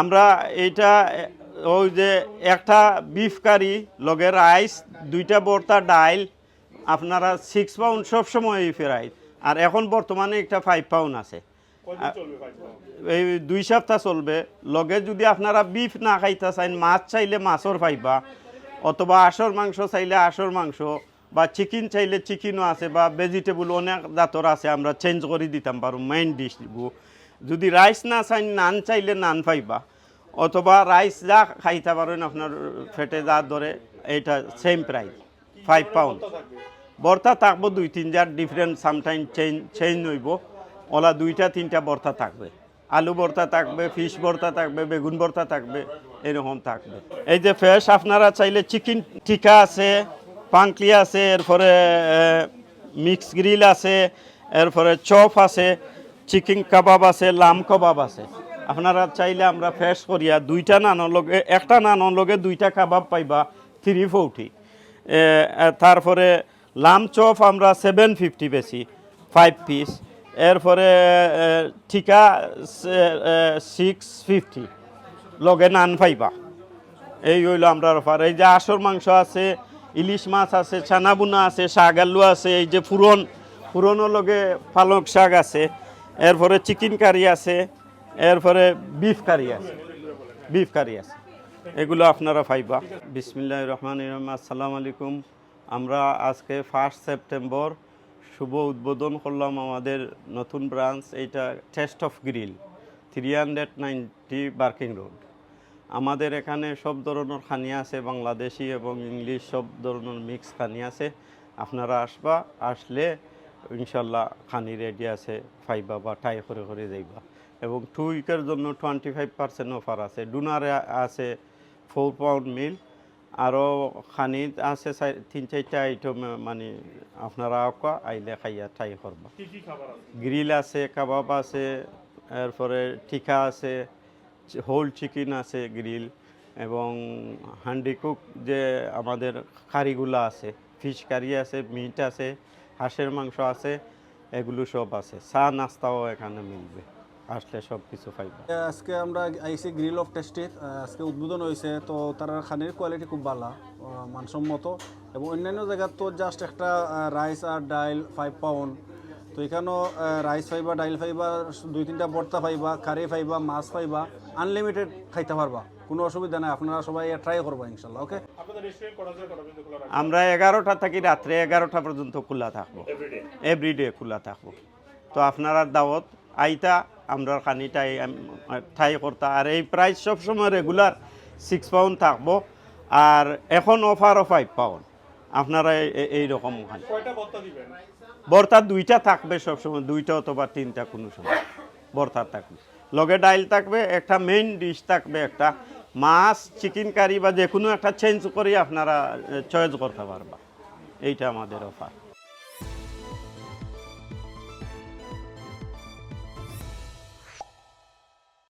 আমরা এইটা ওই যে একটা বিফ কারি লগে রাইস দুইটা বর্তা ডাইল আপনারা সিক্স পাউন্ড সবসময় ফেরাই। আর এখন বর্তমানে একটা ফাইভ পাউন্ড আছে। এই দুই সপ্তাহ চলবে। লগে যদি আপনারা বিফ না খাইতে চাইন মাছ চাইলে মাছর পাইবা অথবা আশর মাংস চাইলে আশর মাংস বা চিকেন চাইলে চিকেনও আছে বা ভেজিটেবল অনেক জাতর আছে আমরা চেঞ্জ করে দিতাম পারো মেইন ডিশগু যদি রাইস না চাই, নান চাইলে নান পাইবা। অথবা রাইস যা খাইতে পারেন, আপনার ফেটে যা ধরে, এইটা সেম প্রাইস ফাইভ পাউন্ড বর্তা থাকব দুই, তিন জার ডিফারেন্ট সামটাইম চেঞ্জ চেঞ্জ হইব। ওলা দুইটা, তিনটা বর্তা থাকবে। আলু ভর্তা থাকবে ফিশ ভর্তা থাকবে, বেগুন ভর্তা থাকবে, এরকম থাকবে। এই যে ফ্রেশ আপনারা চাইলে চিকেন টিকা আছে পাঙ্কলি আছে, এরপরে মিক্স গ্রিল আছে, এরপরে চপ আছে। চিকেন কাবাব আছে, লাম কাবাব আছে। আপনারা চাইলে আমরা ফ্রেশ করিয়া দুইটা নানোর লগে, একটা নানোর লগে দুইটা কাবাব পাইবা থ্রি ফোরটি তারপরে লাম চপ আমরা সেভেন ফিফটি বেশি ফাইভ পিস এরপরে ঠিকা সিক্স ফিফটি লগে নান পাইবা। এই হইল আমরা অফার। এই যে আসর মাংস আছে, ইলিশ মাছ আছে, ছানাবুনা আছে, শাক আলু আছে, এই যে ফুরন ফুরনের লগে পালক শাক আছে। এরপরে চিকেন কারি আছে, এরপরে বিফ কারি আছে বিফ কারি আছে। এগুলো আপনারা পাইবা। বিসমিল্লাহ রহমান রহমান আসসালামু আলাইকুম। আমরা আজকে ফার্স্ট সেপ্টেম্বর শুভ উদ্বোধন করলাম আমাদের নতুন ব্রাঞ্চ এইটা taste of grill three hundred ninety Barking Road আমাদের এখানে সব ধরনের খানি আছে, বাংলাদেশি এবং ইংলিশ সব ধরনের মিক্স খানি আছে। আপনারা আসবা, আসলে ইনশাল্লাহ খানি রেডি আছে ফাইবা বা টাই করে করে যাইবা। এবং টু উইকের জন্য টোয়েন্টি ফাইভ পার্সেন্ট অফার আছে। ডুনারে আছে ফোর পাউন্ড মিল আরও খানি আছে তিন চারটা আইটেম মানে আপনারা আঁকা আইলে খাইয়া টাই করবা। গ্রিল আছে? কাবাব আছে এরপরে টিকা আছে হোল চিকেন আছে গ্রিল এবং হান্ডি কুক যে আমাদের কারিগুলো আছে ফিশ কারি আছে মিট আছে হাঁসের মাংস আছে, এগুলো সব আছে। চা, নাস্তাও এখানে মিলবে। আসলে সব কিছু পাইবা। আজকে আমরা আইসি গ্রিল অফ টেস্টির আজকে উদ্বোধন হয়েছে, তো তার খানির কোয়ালিটি খুব ভালো মানসম্মত। এবং অন্যান্য জায়গার তো জাস্ট একটা রাইস আর ডাইল ফাইভ পাউন্ড তো এখানেও রাইস পাইবা ডাইল পাইবা দুই তিনটা ভর্তা পাইবা কারি পাইবা মাছ পাইবা আনলিমিটেড খাইতে পারবা। কোনো অসুবিধা নাই আপনারা সবাই ট্রাই করবা ইনশাল্লাহ ওকে আমরা এগারোটা থেকে রাত্রে এগারোটা পর্যন্ত খোলা থাকব। এভরিডে খোলা থাকব। তো আপনারা দাওয়াত আইতা আমরা খানিটাই ঠাই করতা। আর এই প্রাইস সবসময় রেগুলার সিক্স পাউন্ড থাকব। আর এখন অফারও ফাইভ পাউন্ড আপনারা এই- এই- এই রকম খান বর্তা দুইটা থাকবে সবসময়, দুইটা অথবা তিনটা কোনো সময়। বর্তার থাকবে। লগে ডাইল থাকবে, একটা মেইন ডিশ থাকবে, একটা মাছ চিকেন কারি বা যে কোনো একটা চেঞ্জ করে আপনারা চয়েস করতে পারবা। এইটা আমাদের অফার